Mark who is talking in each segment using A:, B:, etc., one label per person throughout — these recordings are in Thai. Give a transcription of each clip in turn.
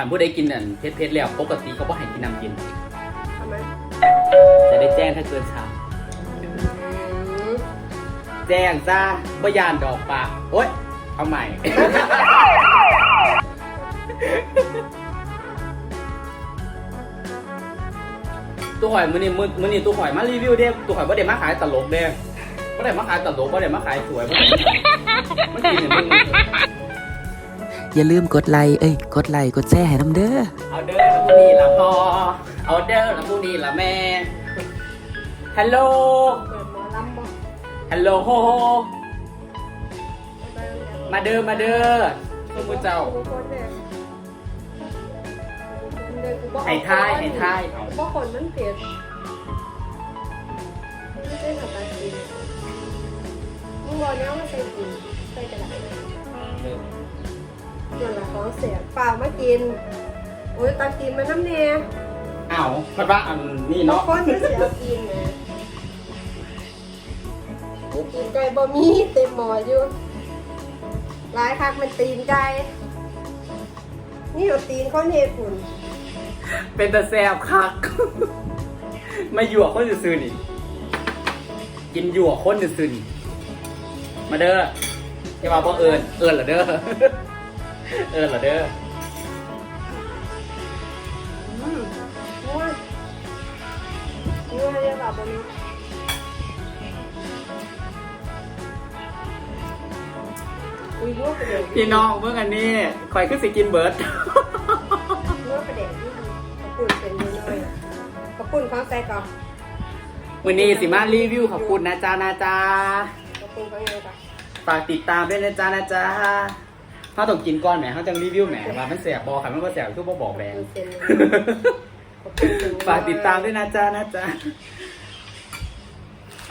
A: ถามผู้ใดกินอันเผ็ดๆแล้วปกติเขาบ่ให้กินน้ำเย็น
B: ทำไม
A: จะได้แจ้งถ้าเกินชาม
B: อืม
A: แจ้งซะบ่ยานดอกปากโอ๊ยเอาใหม่ ตู้หอยมื้อนี้มื้อมื้อนี้ตู้หอยมารีวิวเด้ตู้หอยบ่ได้มาขายตลกเด้บ่ได้มาขายตลกบ่ได้มาขายสวยบ่ได้มันกินอย่างมึง
C: อย่าลืมกดไลค์เอ้ยกดไลค์กดแชร์ให้น้ำเด้อ
A: เอาเด้อละผู้นี้ละพอเอาเด้อละผู้นี้ละแม่ฮัลโหล
B: เปิดหมอลำบ่
A: ฮัลโหลโฮโฮ
B: ไปโรงเรียน
A: มาเด้อมาเด้อทุกผู้เจ้า
B: กูโคตรเนี่ยเดินกูบ่
A: ให้ทายให้ทายเอา
B: กูบ่คนมันเปลี่ยนไม่ใช่หน้าตากินมึงบอกเนี้ยว่าใส่กินใส่กระดาษ เลยส่วนละของเสียเปล่ามากิน โอ้ยตากินมาน้ำเนี่ย
A: อ้าวมันว่าอันนี้
B: บาง
A: เนาะ
B: คนก็เสียกินนะกูกินไก่บะหมี่เต็มหม้ออยู่หลายคักมันตีนไก่นี่เราตีนเขาเนฝุ่น
A: เป็นตะแซบคัก มาหยั่วคนซื่อๆนี่ กินหยั่วคนซื่อๆนี่ มาเด้ออย่ามาบ่เอิญเอิญเหรอเด้อ เอิญเหรอเด้อ
B: อืมนัวนัวเรียกแบบนี้ อุ้ยนัวประเดี๋ยว
A: พี่น้องเมื่อกันนี้คอยขึ้นสิกินเบิร์ด
B: นัวประเดี๋ยวที่กระปุ่นเป็นน้อยๆกระปุ่นเขาใส่ก่อน
A: วันนี้สิมารีวิวขอบคุณนะจ๊ะนะจ๊ะ
B: กระปุ่นเขายังไงก่อน
A: ฝากติดตามด้วยนะจ๊ะนะจ๊ะ ถ้าต้องกินก้อนแหมเขาจังรีวิวแหมว่ามันแสบบอค่ะมันก็แสบทุกบ่บอกแรง
B: มีเส้นเลยกระปุ่นเป็นน้อยๆ
A: ฝากติดตามด้วยนะจ๊ะนะจ๊ะ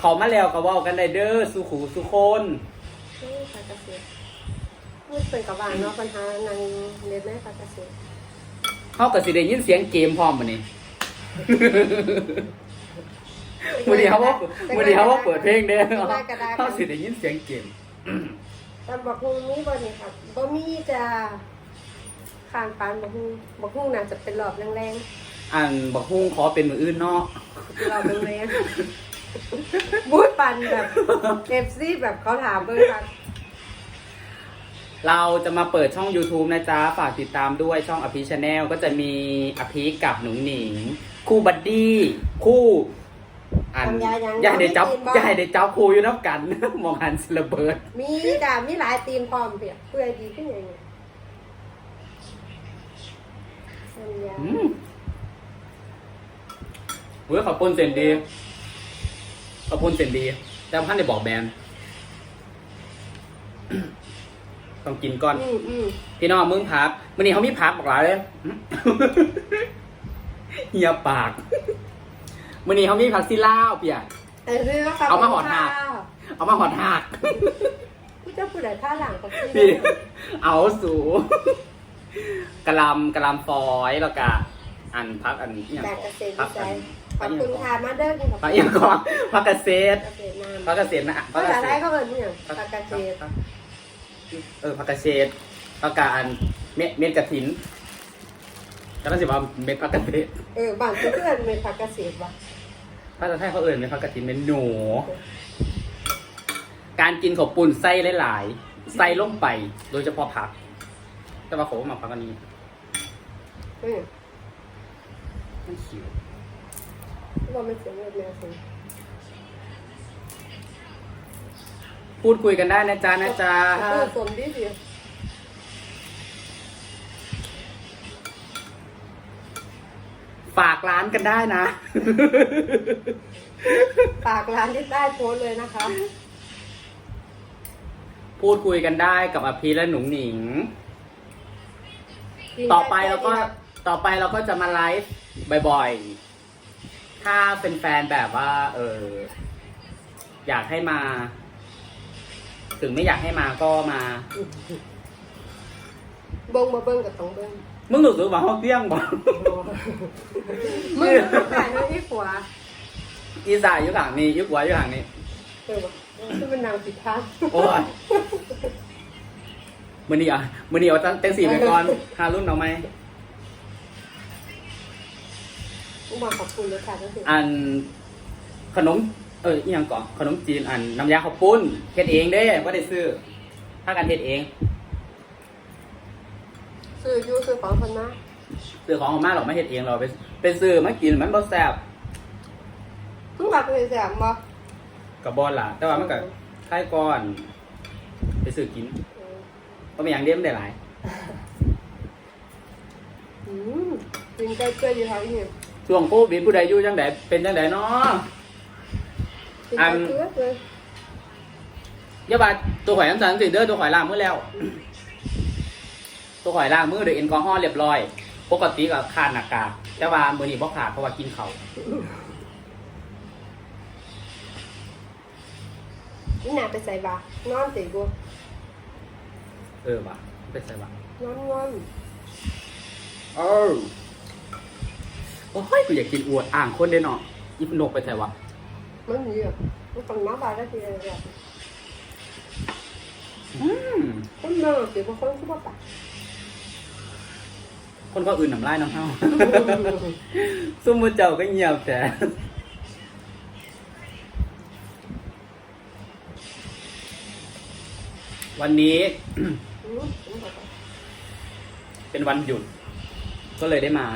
A: ขอมาแล้วก็เว่ากันได้เด้อสุขูสุคน
B: เอ้ยฝากเกษตรมันเป็นกับบ้านเนาะปัญหานางเล็บแม่ฝากเกษตร
A: เขาก็สิได้ยินเสียงเกมพร้อมมันนี่มื่อนี้เขาว่ามื่อนี้เขาว่าเปิดเพลงเด้อ
B: ได้ก็ได้
A: เขาสิได้ยินเสียงเกม
B: แต่บอกฮุงมีบ่นี่ครับบ่มีจะขานปานบอกฮุงบอกฮุงน่าจะเป็นรอบแรง
A: อันบักฮุ้งขอเป็นมืออื่นเนาะ
B: ๆรอบแรงๆบูดปันแบบเอฟซีแบบเขาถามเบิ่งครับ
A: เราจะมาเปิดช่อง YouTube นะจ๊ะ ฝากติดตามด้วยช่องอภิชาแนลก็จะมีอภิกับหนุ่งหนิง คู่บัดดี้ คู่ อันอย่าให้ได้จับอย่าให้ได้จับคู่อยู่นับกัน มองหันสิระเบิด
B: มีจ้ะมีหลายทีมพร้อมเปียกเพื่อดีขึ้นยังไงสัญญา
A: อืมเว้ยขอบคุณเซนดีขอบคุณเซนดี แต่ท่านได้บอกแบรนด์ต้องกินก่อน
B: อืมอืม
A: พี่น้องมึงพักวันนี้เขามีพักบอกหลายเลยเหียปาก วันนี้เขามีผักซีล่าวเปียก
B: แต่เรื่องครับ
A: เอามาหอดหักเอามาหอดหัก
B: ผู้เจ้าผู้ใดท่าหลังกับพี่
A: พี่ เอาสูกะหลำกะหลำฟอยแล้วก็อันพักอันอหย่าง
B: แต่
A: ก่
B: เก
A: อน
B: ษตร
A: พัก
B: วิ
A: อั
B: จัย
A: น
B: ขอบคุณค่ะมาเด้อคุณขอบ
A: พัก
B: คุ
A: อ
B: ณ
A: ย่างก่อนพักเกษตร
B: เกษตรน้
A: พักเกษตรนะำพัก
B: ภา
A: เก
B: ษา
A: ษ
B: ไทย
A: ตร
B: เขาเอิ้นเนี่ยปากกาเกษตร
A: เออพักเกษตรพักกาอันเม็ดเม็ดกระถินก็ต้องสิว่าเม็ดพักเกษตร
B: เออบางคนก็เอิ้นเป็นปากกาเกษตรว่ะ
A: ภาษาไทยเขาเอ่ยเม็ดพักกระถินเป็นหนู การกินขาวปุ่นไส้หลายๆไส้ลงไป โดยเฉพาะผัก แต่ว่าผมมาพักอันนี้
B: อืม
A: ไม่ขิว
B: ว่ามันเสียงแบบแนวสิ
A: พูดคุยกันได้นะจ๊ะนะจ๊ะ
B: เออสมดีสิ
A: ฝากร้านกันได้นะ
B: ปากร้านที่ใต้โพสต์เลยนะคะ
A: พูดคุยกันได้กับอภิและหนุ่งหนิง ต่อไปเราก็ต่อไปเราก็จะมาไลฟ์บ่อยๆ ถ้าเป็นแฟนแบบว่า เออ อยากให้มา ถึงไม่อยากให้มาก็มา
B: เบิ้งมาเบิ้งกับต้องเบิ้ง
A: มึงรู้สึกว่าห้องเตี้ยงบ่
B: มึงต้องขายน้อยที่ขวา
A: อีสายอยู่ข้างนี้ยุกหัวอยู่ข้างนี้
B: เออว่ะที่มันนางผิดพลาด
A: โอ้ยมือนี้อะมือนี้เอาเต็งสี่ไปก่อนหารุ่นเอาไหม
B: ลูกบอกขอบคุณเลยค่ะก็คือ
A: อันขนม เอออีหยังก่อนขนมจีนอันน้ำยาข้าวปุ้นเฮ็ดเองเด้บ่ได้ซื้อถ้ากันเฮ็ดเอง
B: ซื้ออยูซื้อของคนนะ
A: ซื้อของของมาหรอกไม่เฮ็ดเองเราไปไปซื้อมากินมันบ่แซ่บ
B: มึงบักเลยแสบบ่
A: กับบอลล่ะ แต่ว่ามันก็คล้ายก่อน ไปซื้อกินเพราะเป็นอย่างเดียวมันได้หลาย
B: อืมกินใกล้เกลืออยู่แถวนี้
A: ช่วงโควิดผู้ใดอยู่จังไดเป็นจังไดเนาะ
B: กินใกล้เกลือเลย
A: อย่าว่าตัวข่อยน้ำตาลสิเด้อตัวข่อยล้างมือแล้ว ตัวข่อยล้างมือด้วยแอลกอฮอล์เรียบร้อย ปกติก็ขาดหน้ากากแต่ว่ามื้อนี้บ่ขาดเพราะว่ากินข้าว
B: นี่น่าไปใส่บาตรนอนติกู
A: เออว่ะเป็นไงว่ะ
B: นอนนอน
A: เออโอ้ยกูอยากกินอวดอ่างคนเด้เนาะอีพนกไปไสวะ
B: มันเยอะมันต้องมาบาตรได้ทีเดียว
A: อืม
B: คนเลิกติบางคนคือว่าปะ
A: คนก็อื่นน้ำลายน้ำเฮาซุ่มมือเจ้าก็เงียบแต่วันนี้
B: อืมผมขอไป
A: เป็นวันหยุด ก็เลยได้มา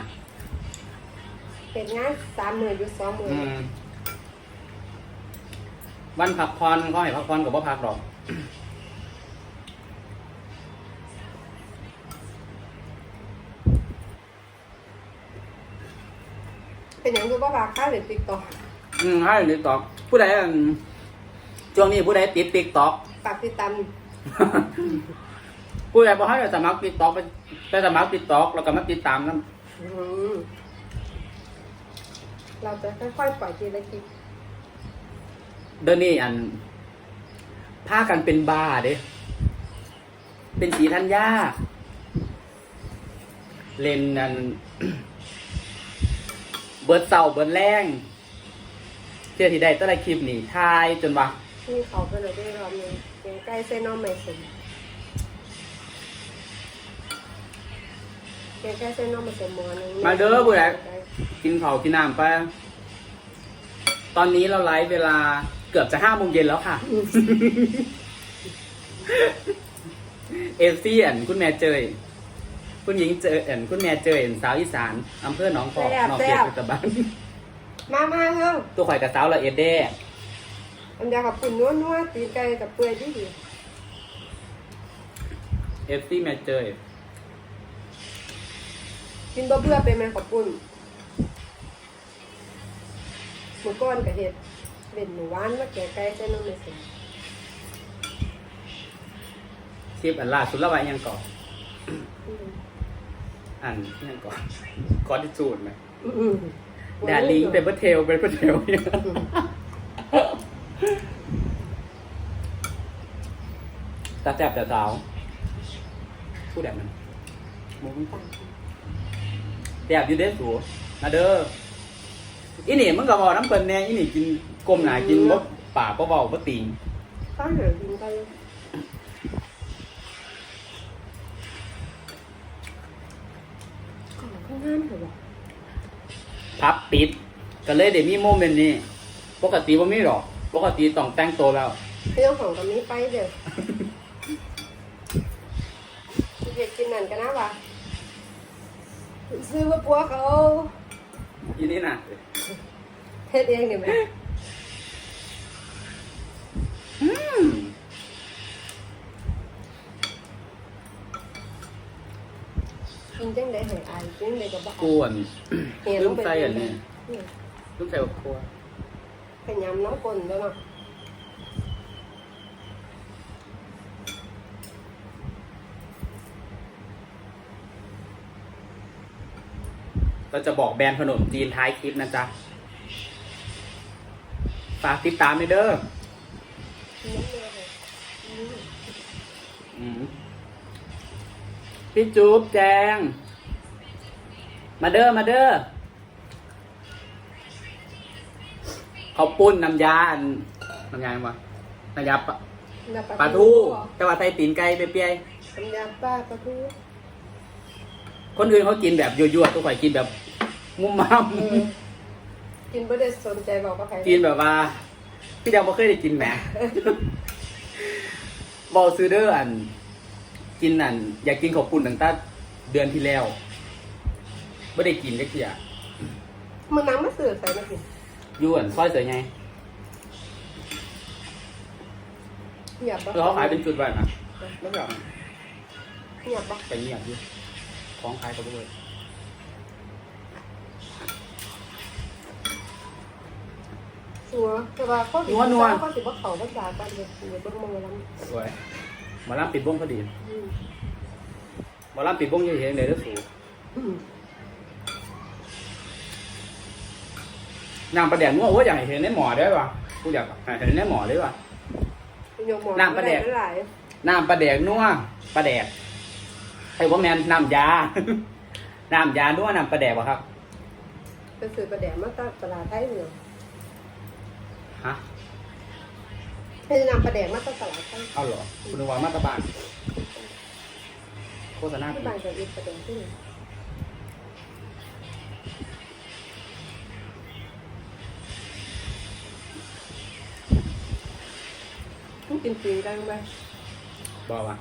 B: เป็นงานสามหมื่นอยู่สองหมื่น
A: อืมวันพักผ่อนก็ให้พักผ่อนกับว่าพักหรอก
B: เป็นอย่างคือว่าปะค่าเหรียญติ๊กต็อก
A: อืมให้ติ๊กตอกผู้ใดอั่นช่วงนี้ผู้ใดติดติ๊กตอก
B: ปากติดตาม
A: ผู้ใดบอกให้สมัครติ๊กตอกไปไปสมัครติ๊กตอกแล้วก็มาติดตามนะ
B: อืมเราจะค่อยๆปล่อยทีละคลิป
A: เดี๋ยวนี้อันพากันเป็นบ้าเด้เป็นสีธัญญาเล่นอัน เบิร์ดเสาเบิร์ดแรงเที่ยที่ได้ตั้งแต่คลิปนี่ทายจนว่า
B: นี่เขาไปเลยได้รอบนึงแกงไก่เส้นน้องไม่สมแกงไก่เส้นน้องไม่สมหมอนึง
A: มาเด้อผู้ใดกินข้าวกินน้ำไป ตอนนี้เราไลฟ์เวลาเกือบจะห้าโมงเย็นแล้วค่ะเอฟซีอันคุณแม่เจย คุณหญิงเจยอันคุณแม่เจยอันสาวอีสานอำเภอหนองพอกหนองเขตปัจจุบัน
B: มามาเฮ้ย
A: ตัวข่อยกับสาวละเอ็ดเด้
B: อันเดียวกับปุ่นนัวนัวตีนไก่กับเปื่อยดีดี
A: เอฟซีแม่เจย
B: กินบ่เบื่อเป็นแมงกับปุ่นหมูก้อนกับเห็ดเป็นหมูหวานมาแกงไก่เส้นน้องไม่สม
A: คลิปอันล่าสุดละวายังก่อน
B: อืม
A: อันยังก่อนคอร์ดิจูดไหม
B: อืม
A: แดดลิงเป็นเบอร์เทลเป็นเบอร์เทลเนี่ยตาแสบแต่สาวพูดแบบนั้นมุ้งแสบอยู่เด้สูมาเด้ออีนี่มึงก็บอกน้ำเปิ้นแน่อีนี่กินกลมหนากินบ่ปากบ่เบาบ่ติง
B: ข้าวเหนียวกินไก่ของข้างห้ามเถอะวะ
A: พับปิด ก็เลยเดี๋ยวมีโมเมนต์นี้ ปกติว่ามีหรอก ปกติต้องแต่งตัวแล้ว
B: เรื่องของกับนี้ไปเดี๋ยวเด็กกินนั่นกันนะวะซื้อมาปัวเขา
A: อีนี่น่ะ
B: เฮ็ดเองเดี๋ยวไหม จังได้หายอายกินจังได้ก็บ่
A: กวน
B: เห็น
A: ลื
B: ล
A: ม
B: งไป
A: ใส่อันนี้
B: นี่
A: ลืมใส่บักครัว
B: ขยำน้ำกลนแล้วเนาะ
A: เราจะบอกแบรนด์ขนมจีนท้ายคลิปนะจ๊ะ ฝากติดตามด้วยเด้อ
B: น้ำเนยเลยอืม
A: อืม พี่จูบแจง มาเด้อมาเด้อเขาวปุ้นน้ำยาอันน้ำยาอะไรวะน้ำยาปลา
B: น้ำ
A: ปลาทูแต่ว่าใส่ตีนไก่เปรี้ย
B: น้ำยาปลาปลาทู
A: ๆคนอื่นเขากินแบบยั่วๆตัวข่อยกินแบบ มุมมาม
B: เออกินไม่ได้สนใจบอกว่าใคร
A: กินแบบว่า พี่ยังไม่เคยได้กินแหมบอกซื้อเด้ออัน กินอันอยากกินขอบคุณตั้งแต่เดือนที่แล้วไม่ได้กินได้เกี่ย
B: มันน้ำมาเสือใส่มากิน
A: อยูอันซอยเสือไง
B: เงียบปะ
A: คือเขาขายเป็นจุดไว้นะไม่อยาก
B: เงียบปะ
A: ไปเงียบอยู่ของขายเขาด้วย
B: สัวแต่ว่าเขาสิเขาสิว่าเขาภาษากันเลยเดี๋ยวเบิ่งมองแล้ว
A: สวย หมาล่ำปิดวงพอดี
B: อืม
A: หมาล่ำปิดวงยังเห็นเลยเด้อสู
B: อืม
A: น้ำประแดงนัวโอ้ยอยากให้เห็นในหมอได้ป่ะกูอยากให้เห็นในหมอได้ป่ะ
B: โยมหมอ
A: น้ำปลาแดก
B: หลาย
A: น้ำปลาแดกนัวปลาแดกไอ้ว่าแมนน้ำยา น้ำยานัวน้ำปลาแดกวะครับ
B: เป็นสื่อประแดกมาตตลาดไทยเหนือ
A: ฮะ
B: เป็นนำประแดกมาตตลาดไทย
A: เอาเหรอคุณนึกว่ามาตรบานโฆษณา
B: ที่
A: ผิด
B: บ้านจะอินประแดกที่ไหนต้องกินจริงกันไหม
A: บอกว่า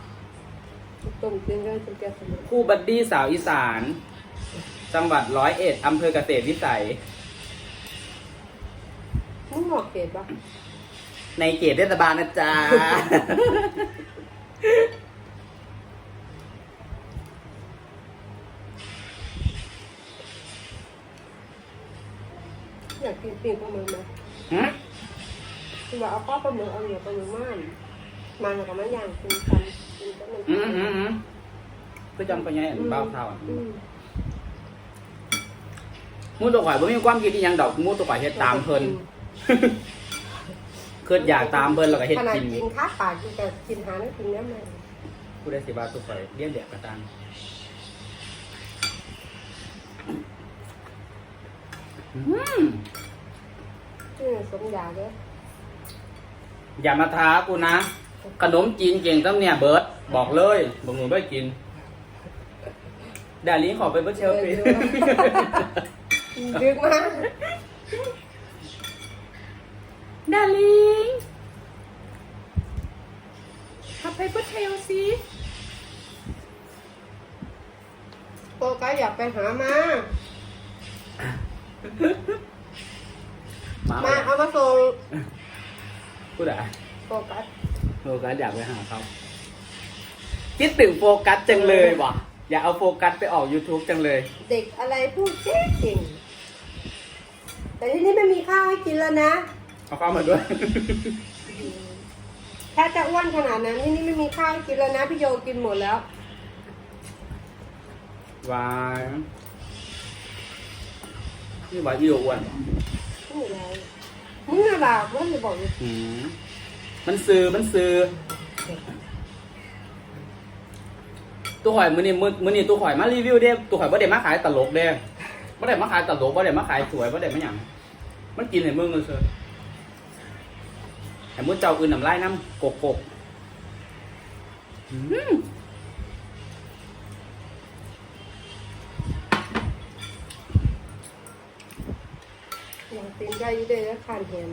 B: ต้มจริงกันจนแก่สมอง
A: คู่บัดดี้สาวอีสาน จังหวัดร้อยเอ็ดอำเภอเกษตรวิสัย
B: มึงหมอกเกตปะ
A: ในเขตเทศบาลนะจ๊ะ
B: อยากกินปิ้งปลาหมึกไหม
A: ฮะ
B: คือว่าเอาข้าวปลาหมึกเอาเหนียวปลาหมึกม่านมันแล้วก็มาย่างกินกันกินกันหนึ่ง
A: อืมอืมอืมคือจังไปไงอันเบ้าเท่าอะ
B: อืม
A: มูตัวข่อยบ่มีความคิดที่ยังดอกมูตัวข่อยเฮ็ดตามเพิ่น คืออยากตามเพิ่นแล้วก็เฮ็ด
B: ขนาด
A: กิน
B: กินข้าวปลากินแต่กินหาแล้วกินเนี้ยมัน
A: ผู้ได้สิบาตัวข่อยเลี้ยงเด็กกระตังอืม
B: ชื่อสมยาเลย
A: อย่ามาท้ากูนะ ขนมจีนเก่งตั้งเนี่ยเบิร์ดบอกเลยบอกหนูไม่กินดาลิงขอไปเบิร์ดเชลฟี
B: ดึกมาก
A: ดาลิงขับไปเบิร์ดเชลซี
B: โปก็อยากไปหามา
A: มา
B: มาเอามาส่ง
A: พูดอะ
B: โฟกัส
A: โฟกัสอยากไปหาเขาคิดถึงโฟกัสจังเลยว่ะ อยากเอาโฟกัสไปออก YouTube จังเลย
B: เด็กอะไรพูดเก่งเก่งแต่ที่นี่ไม่มีข้าวให้กินแล้วนะ
A: เอาเข้ามาด้วย
B: ถ้าจะอ้วนขนาดนั้นที่นี่ไม่มีข้าวให้กินแล้วนะพี่โยกินหมดแล้ว
A: วายนี่ว่าอีโออ้วนเหรอ
B: ไม่มีอะไรมึงอะไรว่าจะบอกอยู่
A: หืมมันซื้อมันซื้อตัวข่อยมือนี่มือมือนี่ตัวข่อยมารีวิวเด้ตัวข่อยบ่ได้มาขายตลกเด้บ่ได้มาขายตลกบ่ได้มาขายสวยบ่ได้มาหยังมันกินให้มึงเลย เซอให้มึงเจ้าอื่นน้ำลายน้ำกกกกหืม
B: อยากตีนไก่อยี่เด้อคานเห็น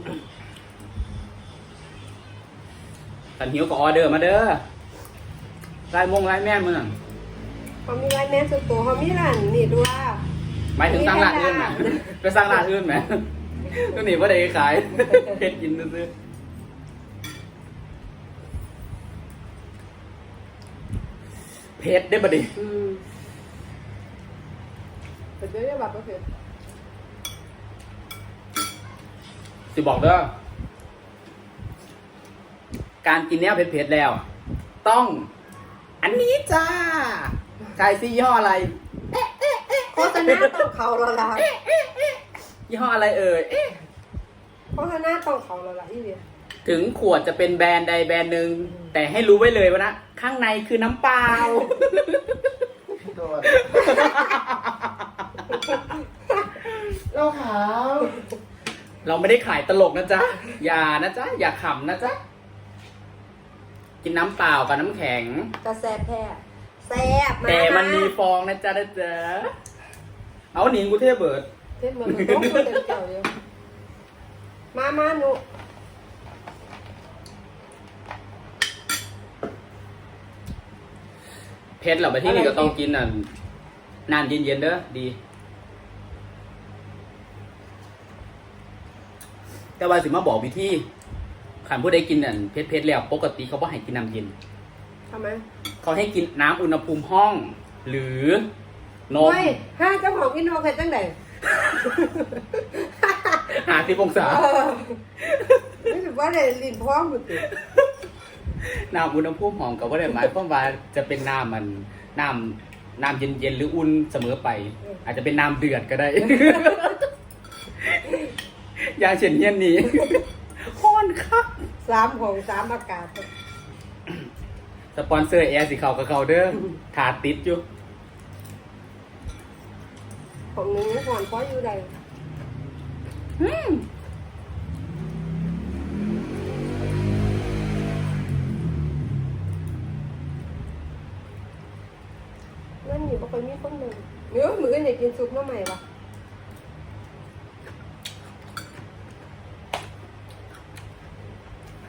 A: สันหิวก็ออเดอร์มาเด้อไล่มงไล่แม่นมึงอะ
B: เขามีร้านแม่สุดตัวเขามีร้านนี่ด้วย
A: หมายถึงสั่งร้านอื่นไหมไปสั่งร้านอื่นไหมตัวนี้ว่าได้ขายเฮ็ดกินซื้อ ๆเพชรได้บ่ดิ
B: อืมแต่เดี๋ยวจะแบบก็คือ
A: สิบอกเด้อการกินเนี้ยเผ็ดๆแล้ว ต้อง อันนี้จ้าใช่สิยี่ห้ออะไร
B: โฆษณาต้องเขาและละ
A: ยี่ห้ออะไรเอ่ยเอ๊ะ
B: โฆษณาต้องเขาและละอีเดีย
A: ถึงขวดจะเป็นแบรนด์ใดแบรนด์หนึ่งแต่ให้รู้ไว้เลยว่านะข้างในคือน้ำเปล่า
B: เราขาว
A: เราไม่ได้ขายตลกนะจ๊ะ อย่านะจ๊ะ อย่าขำนะจ๊ะ กินน้ำเปล่ากับน้ำแข็ง
B: กระแซบแท้แซ่บมาก
A: แต่มันมีฟองนะจ๊ะนะจ๊ะ เอาหนิงกูเทพเบิร์ด
B: เทปเหมือนมันต้องพูดเต็มเก่าอยู่มามาหนู
A: เพชรเหราไปที่นี่ก็ต้องกินอะน้ำเย็นๆเด้อดี แต่ว่าสิมาบอกวิธีขันผู้ใดกินอะเพชรเพชรแล้วปกติเขาบอกให้กินน้ำเย็น
B: ทำไม
A: เขาให้กินน้ำอุณหภูมิห้อง หรือนม
B: เฮ้ยห้าเจ้าของอินโนใครจังได
A: หาที่องศา
B: เออรู้สึกว่าได้ลินพร้อมหมดเลย
A: น้ำอุณหภูมิห้องก็ไม่ได้หมายความว่าจะเป็นน้ำมันน้ำน้ำเย็นๆหรืออุ่นเสมอไป อาจจะเป็นน้ำเดือดก็ได้ อย่างเช่นเย็นนี้ฮ้อนครับ
B: สามของสามอากาศ
A: สปอนเซอร์แอร์สิเขากับเขาเด้อถาติดอยู่
B: ของหนึงก่อนเพราะอยู่ใด
A: อืม
B: มืออนอยากกินซุปมาใหม่ปะ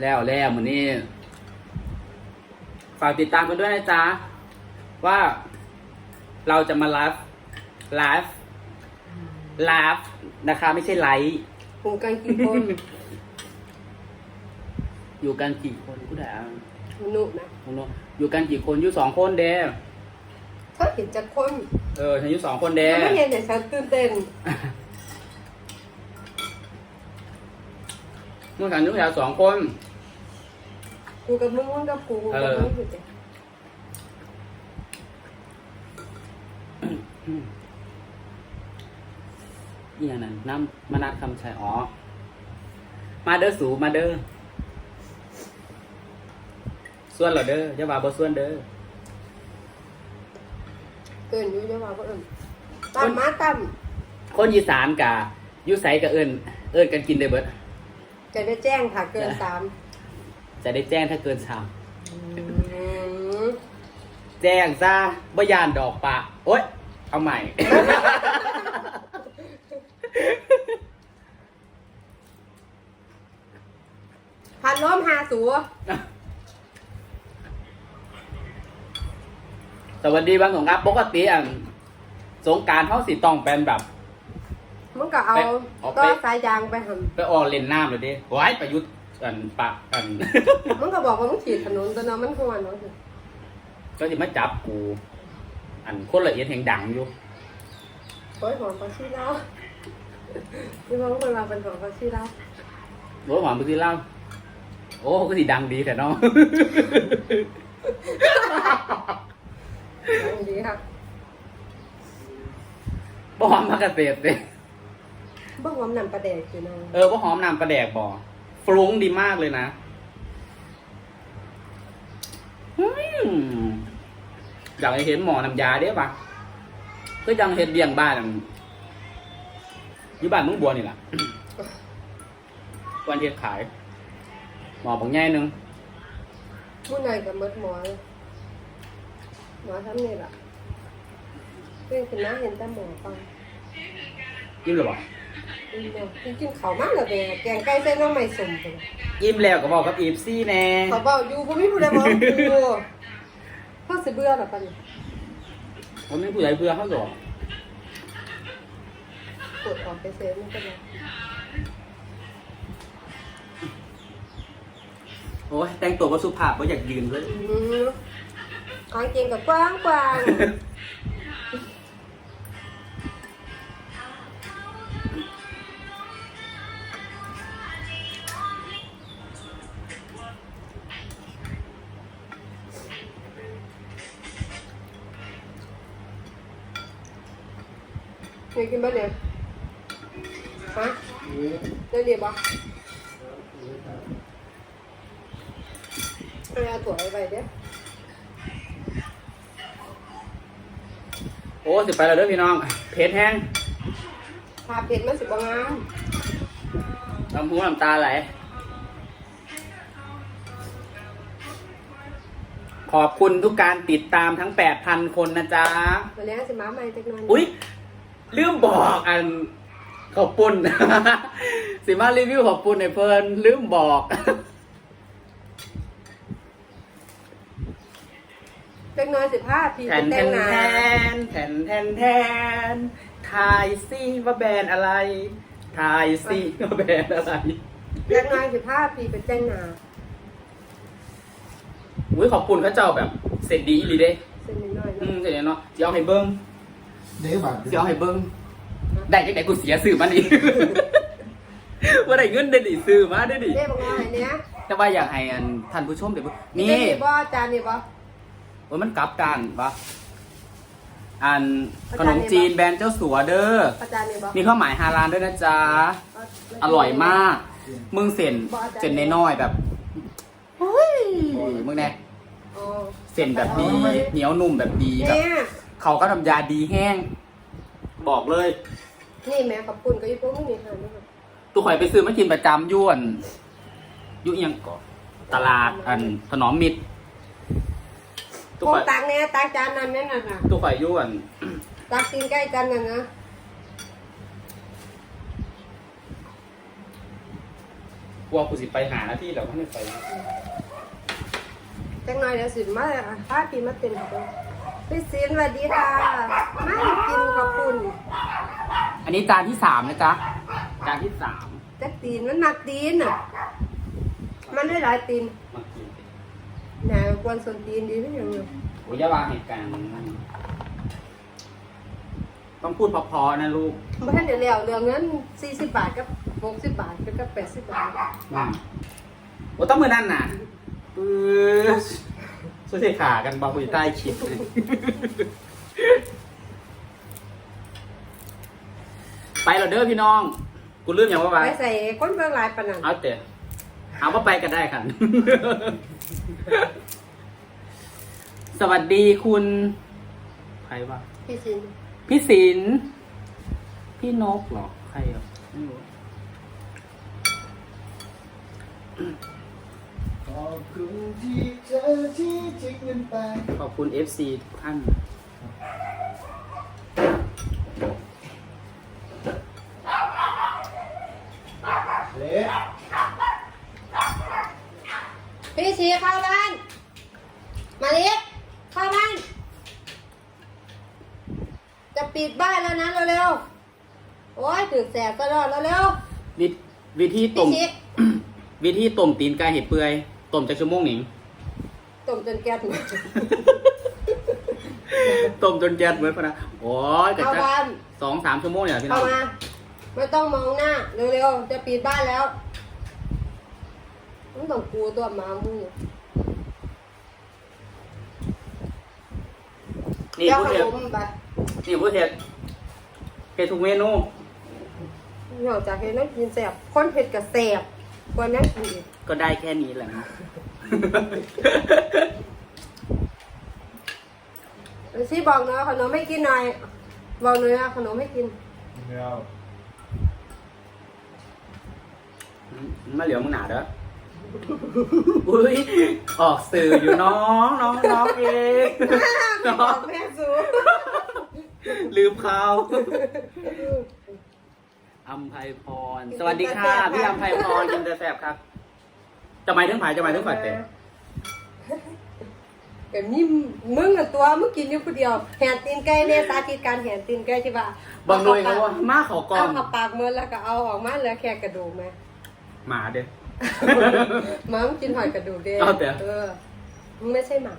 A: แล้วแล้วมือนี้ฝากติดตามกันด้วยนะจ๊ะ ว่าเราจะมาไลฟ์ไลฟ์ไลฟ์นะคะ ไม่ใช่ไลฟ์
B: หูกันกี่คน
A: อยู่กันกี่คนกูด่า
B: หนุนะ
A: คุณโนอยู่กันกี่คนอยู่สองคนเด้
B: ถ้าเห็นจากคน
A: เออฉันอยู่สองคนเด้
B: ไม่เห็นแต่ฉันตื่นเต้น
A: เมื่อกันอยู่แถวสองคน
B: กูกับมึงมึงกับกูกูกับมึงอยู่แต่
A: นี่อย่างนั้นน้ำมานัดคำชัยอ๋อ มาเด้อสูมาเด้อส่วนเหรอเด้ออย่าว่าบ่ส่วนเด้อ
B: เกินอยู่จะว่าก็เอิ่มตั้มมาตั้ม
A: คนอีสานกะอยุใสกะเอิญเอิญกันกินได้เบิด
B: จะได้แจ้งค่ะเกินสาม
A: จะได้แจ้งถ้าเกินชาม
B: อืม
A: แจ้งซะบ่ยานดอกปะโอ๊ยเอาใหม่
B: พันล้อมหาสัว
A: สวัสดีบางสงครับปกติอะสงกรารเท่าสิต้องเป็นแบบ
B: มึงก็เอา
A: ไปเอาไป
B: ก็สายยางไปหัน
A: ไปออกเล่นน้ำเลยดิไว้ประยุทธ์กันปะกัน
B: มึงก็บอกว่ามึงฉีดถนนตอนนั้นมันควรเนาะ
A: ก็จะมาจับกู อันคนละเอียดแห่งดังอยู่
B: โอ้ยหอมปลาชีเล้านี่มึงคนเราเป็นหอมปลาชีเล้า
A: รถหอมไปที่เล่าโอ้ก็สิดังดีแต่เนาะ
B: ดีครับ
A: บ่หอมมากระเตดเลย
B: บ้องหอมนำปลาแดกอยู่นะ
A: เออบ่หอมนำปลาแดกบ่ฟรุ้งดีมากเลยนะอืมอยากให้เห็นหมอน้ำยาเด้ปะก็ยังเห็นเบียงบ้านอั่นอยู่บ้านมึงบัวนี่แหละวันเฮ็ดขาย หมอบอกง่ายหนึง
B: ผู้นายกับมดหมอเลย หมอทำนี่แหละเรื่องขึ้นมาเห็นแต่หมอฟัง
A: ยิ้มหรือเปล่า
B: อืมเดี๋ยวกินเขาวมากเลยแกแกงไก่ใส่น้องไม่สมไปเลย
A: ยิ้มแล้วก็บอกกับอีฟซี่แน่
B: เขาบอกอยู่ผมไม่พูดอะไรบอกกูพ่อสิเบื่อหรอปัน
A: ผมไม่ผู้ใหญ่เพื่อเขาหรอก
B: ปวดออกไปเซฟมันก็ได้
A: โอ้ยแต่งตัวก็สุภาพก็อยากยืนเลย
B: อืม กางเกงกับกว้างกว้างเดี๋ยวกินบ้านเนี่ยฮะเดี๋ยวเรียบปะเอาถั่วไปเดี๋ยว
A: โอ้สิไปแล้วเด้อพี่น้อง เพชรแห้ง
B: พาเผ็ดมันสิบงาม
A: น้ำหูน้ำตาไหล ขอบคุณทุกการติดตามทั้ง 8,000 คนนะจ๊ะ
B: มาแล้วสิมาใหม่จักหน่อย
A: อุ๊ย ลืมบอกอันขอบปุ่น สิมารีวิวขอบปุ่นในเพิ่นลืมบอก
B: เล็กน้อยสิบห้าพี่
A: แท
B: เป็นน
A: แท
B: แต่ง
A: น
B: หนา
A: แทนแทนแทนแทนทายซี่ว่าแบรนด์อะไรทายซี่ว่าแบรนด์อะไร
B: เล็กน้อยสิบห้าพี่เป็นแต่งหนา
A: อุ้ยขอบคุณเขาเจ้าแบบเสร็จดีอีหลีเด้
B: เส้นนิดหน่อย
A: อื
B: เนาะ
A: มเสร็จแล้วเนาะเดี๋ยวเอาให้เบิ้ง
D: เดี๋ยวบัตร
A: เดี๋ยวเอาให้เบิ้งได้จังไหนกูเสียซื้อมันอีก ว่าได้เงินได้ดิซื้อมาได้ดิ
B: เรียกบอกว่าไงเนี้ย
A: แต่ว่าอยากให้อันท่านผู้ชมเดี๋ยวนี่
B: นี่บ่จานนี่บ่
A: ว่ามันกลับกันปะอัน
B: อา
A: ข
B: จารย์
A: นมจีนแบรนด์เจ้าสัวเด้อ
B: อาจารย์นี่บ่
A: มีข้าวหมายฮาลานด้วยนะจ๊ะ อร่อยมาก มึงเส้นเส้นน้อยๆแบบเฮ้ยมึงแน่
B: อ๋อ
A: เส้นแบบดีเหนียวนุ่มแบบดีแบบ
B: เนี่ย
A: เขาก็ทำยาดีแห้ง บอกเลย
B: นี่แม่ขอบคุณก็อยู่พวกมึงนี่ค่ะนี่ค่ะ
A: ตัวข่อยไปซื้อมากินประจำอยวนอยุ่เอียงก่อนตลาดอันถนอมมิตร ตัว
B: พวก
A: ข่อย
B: ตักเนี่ยตักจานนั้นแม่น่ะค่ะ
A: ตัวข่อยอยวน
B: ตักตีนใกล้กันน่ะนะ
A: กลัวกูสิไปหาหน้าที่แล้วไม่ไป
B: จังหน่อยเดี๋ยวสิมาเลยค่ะพาพี่มาเต็มตัวพี่ศิลป์สวัสดีค่ะมากินขอบคุณ
A: อันนี้จานที่สามนะจ๊ะจานที่สาม
B: จักตีนมันหนักตีนอะมันได้หลายตีน
A: มากิน
B: แหนกวนส่วนตีนดีที่ยังอยู่
A: โอ้ยอยาวางเหตุการณ์นั้นต้องพูดเพอๆนะลูก
B: เมื่อท่านเดี๋ยวเลี้ยวเรื่องเงินสี่สิบบาทกับหกสิบบาทกับแปดสิบบาท
A: อืมโอ้ต้องมือนั่นน่ะเออช่วยเทขากันบางคนใต้คลิปเลยไปเหราเด้อพี่น้อง กูลืมอย่างว่าไป
B: ไปใส่ก้นเบื้องหลายปานนัน
A: เอาแต่เอาว่าไปกันได้ค่ะ สวัสดีคุณใครวะ
B: พี่ศิลป์
A: พี่ศิลป์พี่นกเหรอ ใครอะไม่รู้
D: ขอบคุณที่เจอที่ทิ้งเงินไป
A: ขอบคุณ FC ทุกท่าน
B: ชีเข้าบ้าน มาลิเข้าบ้าน จะปิดบ้านแล้วนะเร็วๆ โอ้ยถึงแสบตลอดเร็ว
A: วิวิธี
B: ๆ
A: ต้
B: พี่
A: ม
B: ชี
A: วิธีต้มตีนไก่เห็ดเปื่อยต้มจากชั่วโมงหนิง
B: ต้มจนแก๊สหมด
A: ต้มจนแก๊สเหมือนพะนะโอ้ยกะ
B: เอา
A: จะ
B: บ้าน
A: สองสามชั่วโมงเนี่ยพี่น้
B: เข้า
A: อง
B: มา ไม่ต้องมองหน้า เร็วๆ จะปิดบ้านแล้ว มึงต้องกูตัวหมามึงเนี่ย
A: นี่
B: เดี๋ยว
A: พูด
B: ข
A: เห็ด
B: นมไป
A: นี่พูดเห็ดเห็ดทุกเมนู
B: นอกจากเห็นนั่งกินแสบคนเผ็ดกับแสบกว่านั่งกินอีก
A: ก็ได้แค่นี้แหละนะ
B: เดี๋ยวซี่บอกเนาะขนมไม่กินหน่อยบอกเนาะขนมไม่กิน
D: เดี๋ยว
A: มาเหลียวมึงหนาเด้อ อุ้ยออกสื่ออยู่น้องน้องน้องเองน้
B: บ
A: อ
B: องกแม่สู
A: ลืมเขาอัมไพพร สวัสดีค่ะพี่อัมไพพรกินแต่แสบครับ จะหมายถึงไผ่จะหมายถึงไผ่เต็ม
B: แต่นี่มึงกับตัวมึงกินอยู่คนเดียวแหนตีนไก่เนี่ยสาธิตการแหนตีนไก่ที่ว่า
A: บางหน่วยเขาว่ามาเขาก่อ
B: เอา
A: น
B: เข้าปากเมื่อแล้วก็เอาออกมาเหลือแค่กระดูกไหม
A: หมาเด้อ
B: หมามึงกินหอยกระดูกเด้
A: เอาแต่
B: เออมึงไม่ใช่หมา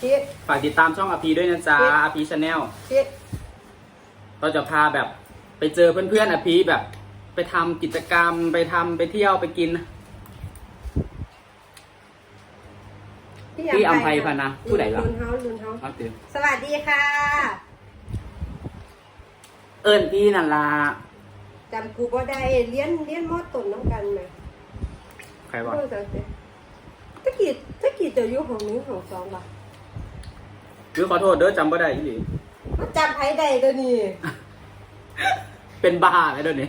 B: พี่
A: ฝากติดตามช่องอาพีด้วยนะจ๊ะอาพีชาแนล
B: พี่
A: เราจะพาแบบไปเจอเพื่อนๆอาพีแบบ ไปทำกิจกรรมไปทำไปเที่ยวไปกิน พี่อำไพพะนะผู้ใดล่ะ
B: ลุนเฮาลุนเฮา
A: เอาเต็ม
B: สวัสดีค่ะ
A: เอิญพี่นั่นละ
B: จำกูบ่ได้เลี้ยนเลี้ยนมอต้นน้ำกันไหม
A: ใครวะ
B: เออแต่แต่ตะกี้ตะกี้เจะอยู่ของหนึ่งของสองป่ะ
A: หรือขอโทษเด้อจำไม่ได้อีหลี
B: มันจำไผได้ตัวนี้
A: เป็นบ้าเลยเดี๋ยวนี้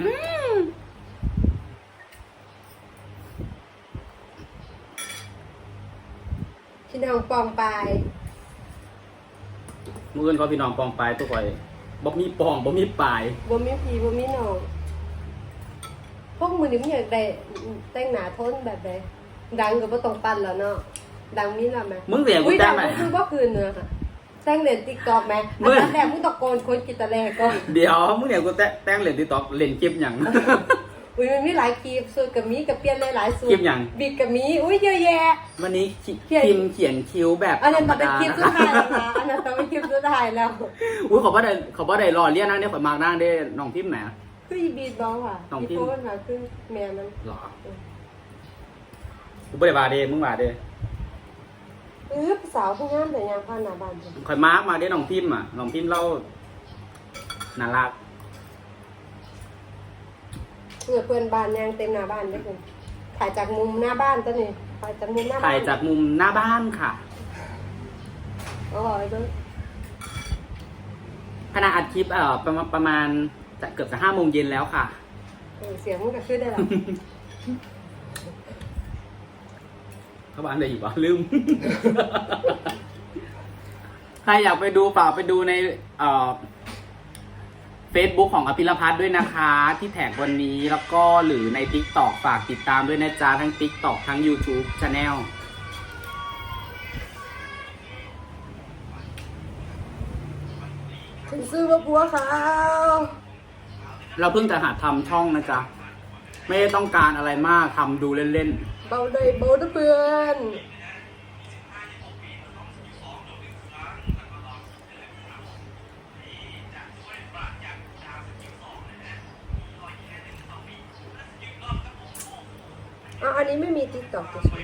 A: อืม
B: พี่น้องปองปลาย
A: มืออื่นเขาพี่น้องปองปลายตัวข่อยบ่มีปองบ่มีปลาย
B: บ่มีพี่บ่มีน้องพวกมือนี่มันอยากได้แต่งหน้าทนแบบใดดังก็บ่ต้องปั้นแล้วเนาะดังมีแล้วไหม
A: มึงเสียกู
B: อุ้ย
A: แต่
B: ดั
A: ง
B: ง
A: ไหน
B: ก็คือบ่คืนเนื้อค่ะแต่งเล่น TikTok แม่
A: มึ
B: อัน
A: ง
B: นั้นแรกมึงตะโกนคนกินแตะแรกก่อน
A: เดี๋ยวมึงเนี่ยกูแต่แต่งเล่นติ๊กต็อกเล่นคลิปหยัง
B: อุ้ยมันมีหลายคลิปสูตรกับมีกับเปลี่ยนหลายๆสูตร
A: คลิปหยัง
B: บิดกับมีอุ้ยเยอะแยะ
A: วันนี้คิ
B: เขียน
A: พิมพ์เขียนคิ้วแบบ
B: อันนั้น
A: ธร
B: มารเป็น
A: มดา
B: คลิป
A: นะ
B: สุดท้ายแล้วนะอันนั้นต้องเป็นคลิปสุดท้ายแล้ว
A: อุ้ยเขาบ่ได้เขาบ่ได้รอเรียนนั่งเนี่ยข่อยมากนั่งได้น้องพิมพ์ไหน
B: คืออีบีดบอลค่ะ
A: น้อง
B: ที่
A: พิมพ์
B: โพสต์มาคือแม่มัน
A: หรอกูบ่ได้บาเด้มึงบาเด้
B: เออสาวผู้งามแต่ยังผ่านหน้าบ้านจ้ะ
A: ข่อยมาร์กมาได้น้องพิมพ์อะน้องพิมพ์เล่าน่ารัก
B: เพื่อเพื่อนบ้านยังเต็มหน้าบ้านได้คุณถ่ายจากมุมหน้าบ้านตัวนี้ถ่ายจากมุมหน้าบ้าน
A: ถ่ายจากมุมหน้าบ้านค่ะ
B: อ๋อไอ้เบิ่ง
A: ขณะอัดคลิปเอ่อประมาณประมาณจะเกือบจะห้าโมงเย็นแล้วค่ะ
B: เออเสียงมันก็ขึ้นได้หรอ
A: เขาบอกอันไหนอีกวะลืม ใครอยากไปดูฝากไปดูในเอ่อ Facebook ของอภิรพัฒน์ด้วยนะคะ ที่แท็กวันนี้แล้วก็หรือใน Tik t o อกฝากติดตามด้วยนะจ๊ะ ทั้ง Tik t o อกทั้ง YouTube Channel
B: ฉันซื้อมาปัวขาว
A: เราเพิ่งจะหาทำช่องนะจ๊ะ ไม่ได้ต้องการอะไรมากทำดูเล่น
B: เบาเลยเบาเด้อเพื่อน ไม่มีติ๊กต็อกจะใช่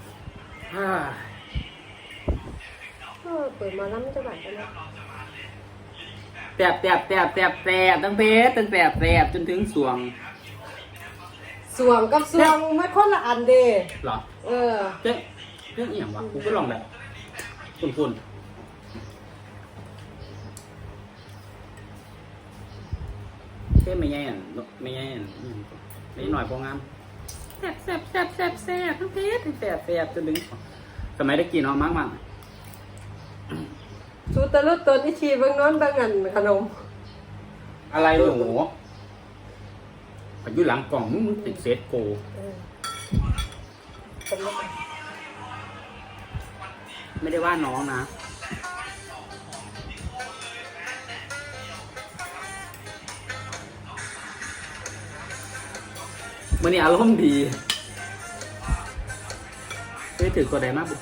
A: ๆอ่า
B: เออเปิดมาแล้วมันจะแบบนั้น
A: แสบแสบแสบแสบแสบตั้งเพชรตั้งแสบแสบจนถึงสวง
B: สวงกับสวงไม่คนละอันเด้
A: เหรอ
B: เออ
A: เจ๊เรื่องอหย่างวะกูก็ลองแบบคุณๆเจ๊ไม่แย่นไม่แย่นอืมไม่หน่อยพองาม แสบแสบแสบแสบแสบทั้งเพชรทั้งแสบแสบจนถึงสมัยได้กินเอามากมาก
B: สูตรลุดตัวนี่ชีเบางน้นบางอันขนม
A: อะไรหนูอยู่หลังกล่องมึงติดเซตโก้ไม่ได้ว่าน้องนะ มื่อนี้อารมณ์ดีเฮ้ยถือตัวใดมากบุ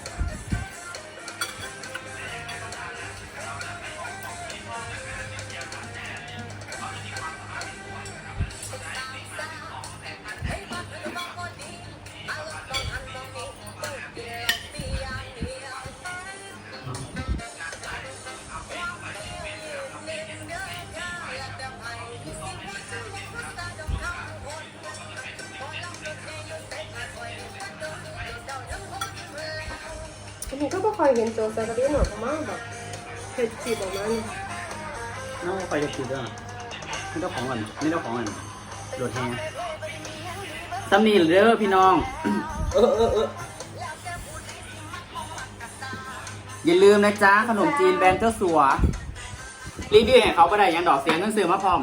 B: นี่ก็ไม่ค่อยเห็นโจซาตาลีหนอกมากแบบเผ็ดจีบออกมาเนี่ย
A: น้องไปจะคิดด้วยไม่ต้ของก่อนไม่ต้ของก่อนโดดแฮงซัมนี่เด้อพี่น้อง เออเออเอออย่าลืมนะจ๊ะขนมจีนแบรนด์เจ้าสัวรีวิวให้เขาไปได้ยังดอกเสียงหนังสือมาพร้อม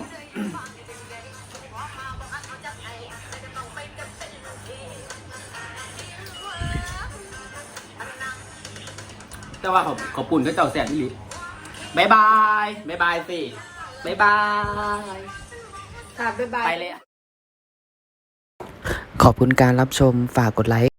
A: แต่ว่าเขาเขาปุ่นก็เจ้าแสบนี่ลิบายบายบายบายสิบายบาย
B: ค่ะบ๊ายบาย
A: ไปเลย
C: ขอบคุณการรับชมฝากกดไลค์